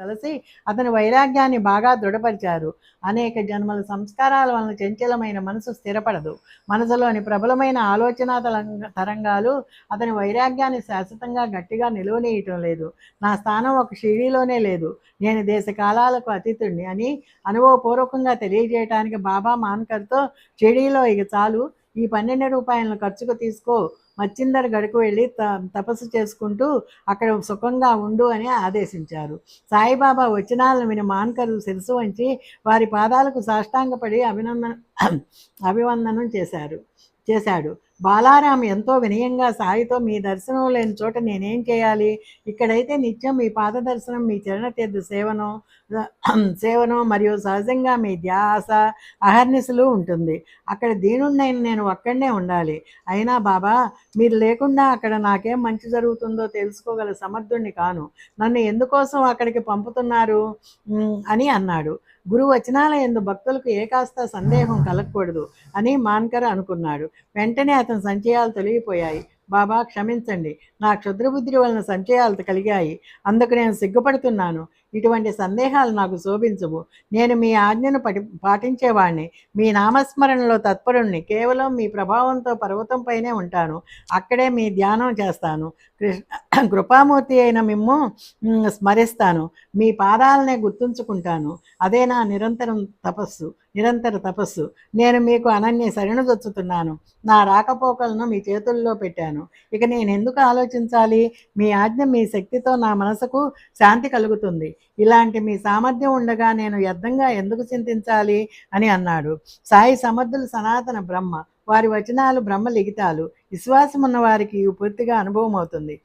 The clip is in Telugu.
కలిసి అతని వైరాగ్యాన్ని బాగా దృఢపరిచారు. అనేక జన్మల సంస్కారాల వలన చంచలమైన మనసు స్థిరపడదు. మనసులోని ప్రబలమైన ఆలోచన తరంగ- తరంగాలు అతని వైరాగ్యాన్ని శాశ్వతంగా గట్టిగా నిలువనీయటం లేదు. నా స్థానం ఒక షిరిడీలోనే లేదు. నేను దేశ కాలాలకు అతిథుడిని అని అనుభవపూర్వకంగా తెలియజేయటానికి బాబా మాన్కర్తో షిరిడీలో ఇక చాలు. ఈ పన్నెండు రూపాయలను ఖర్చుకు తీసుకో. మచ్చిందర్ గడుకు వెళ్ళి త తపస్సు చేసుకుంటూ అక్కడ సుఖంగా ఉండు అని ఆదేశించారు. సాయిబాబా వచనాలను విని మాన్కరు శిరసు వంచి వారి పాదాలకు సాష్టాంగపడి అభినందన అభివందనం చేశారు. చేశాడు. బాలారాం ఎంతో వినయంగా సాయితో మీ దర్శనం లేని చోట నేనేం చేయాలి? ఇక్కడైతే నిత్యం మీ పాద దర్శనం మీ చరణతీర్థ సేవనం సేవనం మరియు సహజంగా మీ ధ్యాస అహర్నిశలు ఉంటుంది. అక్కడ దీనుణ్ణైన నేను ఒక్కడనే ఉండాలి. అయినా బాబా మీరు లేకుండా అక్కడ నాకేం మంచి జరుగుతుందో తెలుసుకోగల సమర్థుణ్ణి కాను. నన్ను ఎందుకోసం అక్కడికి పంపుతున్నారు? అని అన్నాడు. గురువు వచనాల ఎందు భక్తులకు ఏ కాస్త సందేహం కలగకూడదు అని మాన్కర్ అనుకున్నాడు. వెంటనే అతని సంచయాలు తొలగిపోయాయి. బాబా క్షమించండి. నా క్షుద్రబుద్ధి వలన సంచయాలు కలిగాయి. అందుకు నేను సిగ్గుపడుతున్నాను. ఇటువంటి సందేహాలు నాకు శోభించవు. నేను మీ ఆజ్ఞను పటి పాటించేవాడిని మీ నామస్మరణలో తత్పరుణ్ణి. కేవలం మీ ప్రభావంతో పర్వతంపైనే ఉంటాను. అక్కడే మీ ధ్యానం చేస్తాను. కృష్ణ కృపామూర్తి అయిన మిమ్ము స్మరిస్తాను. మీ పాదాలనే గుర్తుంచుకుంటాను. అదే నా నిరంతరం తపస్సు నిరంతర తపస్సు. నేను మీకు అనన్య శరణుదొచ్చుతున్నాను నా రాకపోకలను మీ చేతుల్లో పెట్టాను. ఇక నేను ఎందుకు ఆలోచించాలి? మీ ఆజ్ఞ మీ శక్తితో నా మనసుకు శాంతి కలుగుతుంది. ఇలాంటి మీ సామర్థ్యం ఉండగా నేను వ్యర్థంగా ఎందుకు చింతించాలి? అని అన్నాడు. సాయి సమర్థులు సనాతన బ్రహ్మ. వారి వచనాలు బ్రహ్మ లిఖితాలు. విశ్వాసం ఉన్న వారికి ఇవి పూర్తిగా అనుభవం అవుతుంది